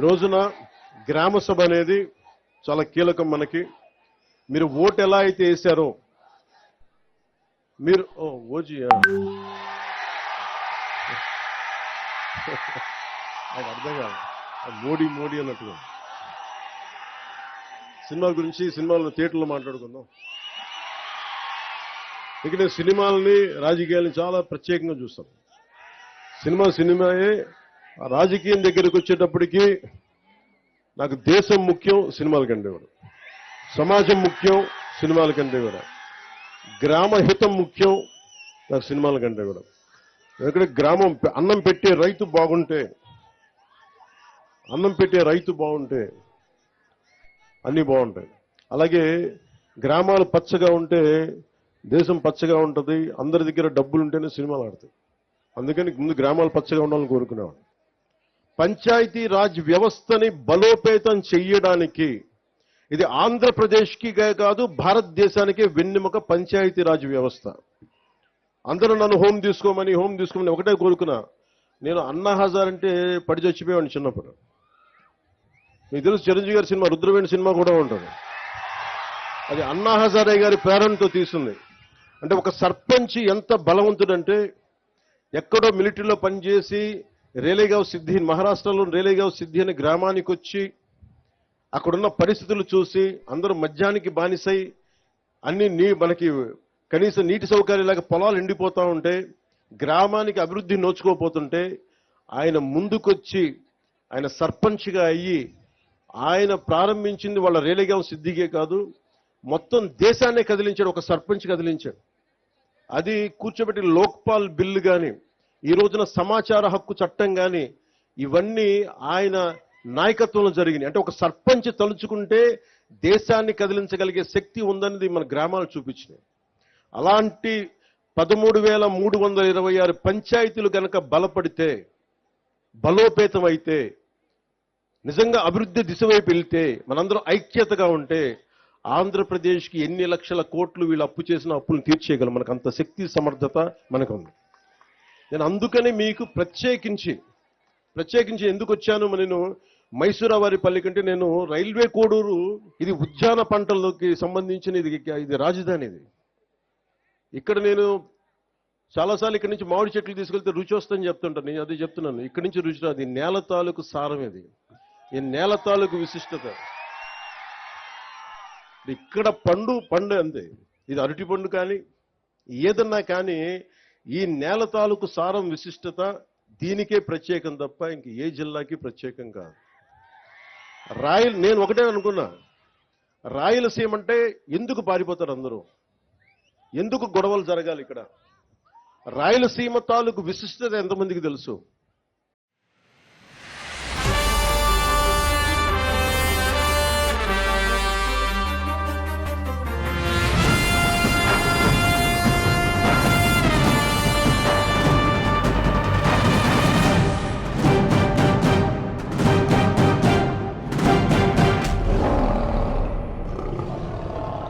ఈ రోజున గ్రామ సభ అనేది చాలా కీలకం మనకి. మీరు ఓటు ఎలా అయితే వేశారో మీరు ఓ ఓజీ నాకు అర్థం కాదు. మోడీ మోడీ అన్నట్టుగా. సినిమా గురించి సినిమాలో థియేటర్లో మాట్లాడుకుందాం. ఇక నేను సినిమాలని రాజకీయాలని చాలా ప్రత్యేకంగా చూస్తాను సినిమా సినిమాయే రాజకీయం దగ్గరికి వచ్చేటప్పటికి నాకు దేశం ముఖ్యం సినిమాల కంటే కూడా సమాజం ముఖ్యం సినిమాల కంటే కూడా గ్రామహితం ముఖ్యం నాకు సినిమాల కంటే కూడా ఎందుకంటే గ్రామం అన్నం పెట్టే రైతు బాగుంటే అన్నం పెట్టే రైతు బాగుంటే అన్నీ బాగుంటాయి. అలాగే గ్రామాలు పచ్చగా ఉంటే దేశం పచ్చగా ఉంటుంది అందరి దగ్గర డబ్బులు ఉంటేనే సినిమాలు ఆడతాయి. అందుకని ముందు గ్రామాలు పచ్చగా ఉండాలని కోరుకునేవాడు పంచాయతీ రాజ్ వ్యవస్థని బలోపేతం చెయ్యడానికి ఇది ఆంధ్రప్రదేశ్కి కాదు భారతదేశానికి వెన్నెముక పంచాయతీ రాజ్ వ్యవస్థ. అందరూ నన్ను హోమ్ తీసుకోమని హోమ్ తీసుకోమని ఒకటే కోరుకున్నా. నేను అన్నా హజార్ అంటే పడి చచ్చిపోయాను చిన్నప్పుడు. మీకు తెలుసు చిరంజీవి గారి సినిమా రుద్రవేణి సినిమా కూడా ఉంటుంది. అది అన్నా హజారే గారి ప్రేరణతో తీసింది. అంటే ఒక సర్పంచ్ ఎంత బలవంతుడంటే ఎక్కడో మిలిటరీలో పనిచేసి రేలేగావ్ సిద్ధి మహారాష్ట్రలో రేలేగావ్ సిద్ధి అనే గ్రామానికి వచ్చి అక్కడున్న పరిస్థితులు చూసి అందరూ మద్యానికి బానిసై అన్ని నీ మనకి కనీస నీటి సౌకర్యాలాగా పొలాలు ఎండిపోతూ ఉంటే గ్రామానికి అభివృద్ధి నోచుకోపోతుంటే ఆయన ముందుకొచ్చి ఆయన సర్పంచ్గా అయ్యి ఆయన ప్రారంభించింది వాళ్ళ రేలేగావ్ సిద్ధిగే కాదు మొత్తం దేశాన్నే కదిలించాడు ఒక సర్పంచ్ కదిలించాడు. అది కూర్చోబెట్టి లోక్పాల్ బిల్లు కానీ ఈ రోజున సమాచార హక్కు చట్టం కానీ ఇవన్నీ ఆయన నాయకత్వంలో జరిగినాయి. అంటే ఒక సర్పంచ్ తలుచుకుంటే దేశాన్ని కదిలించగలిగే శక్తి ఉందన్నది మన గ్రామాలు చూపించినాయి. అలాంటి పదమూడు వేల మూడు వందల ఇరవై ఆరు పంచాయతీలు కనుక బలపడితే బలోపేతం అయితే నిజంగా అభివృద్ధి దిశ వైపు వెళ్తే మనందరం ఐక్యతగా ఉంటే ఆంధ్రప్రదేశ్కి ఎన్ని లక్షల కోట్లు వీళ్ళు అప్పు చేసిన అప్పులను తీర్చేయగలం. మనకు అంత శక్తి సమర్థత మనకు ఉంది నేను అందుకని మీకు ప్రత్యేకించి ప్రత్యేకించి ఎందుకు వచ్చాను నేను మైసూరావారిపల్లి కంటే నేను రైల్వే కోడూరు ఇది ఉద్యాన పంటలకి సంబంధించిన ఇది ఇది రాజధాని ఇది. ఇక్కడ నేను చాలాసార్లు ఇక్కడి నుంచి మామిడి చెట్లు తీసుకెళ్తే రుచి వస్తుందని చెప్తుంటాను నేను అదే చెప్తున్నాను. ఇక్కడి నుంచి రుచి రాదు. నేల తాలూకు సారం ఇది. ఈ నేల తాలూకు విశిష్టత. ఇక్కడ పండు పండు అంతే. ఇది అరటి పండు కానీ ఏదన్నా కానీ ఈ నేల తాలూకు సారం విశిష్టత దీనికే ప్రత్యేకం తప్ప ఇంక ఏ జిల్లాకి ప్రత్యేకం కాదు. రాయల్ నేను ఒకటే అనుకున్నా. రాయలసీమ అంటే ఎందుకు పారిపోతారు అందరూ? ఎందుకు గొడవలు జరగాలి ఇక్కడ? రాయలసీమ తాలూకు విశిష్టత ఎంతమందికి తెలుసు?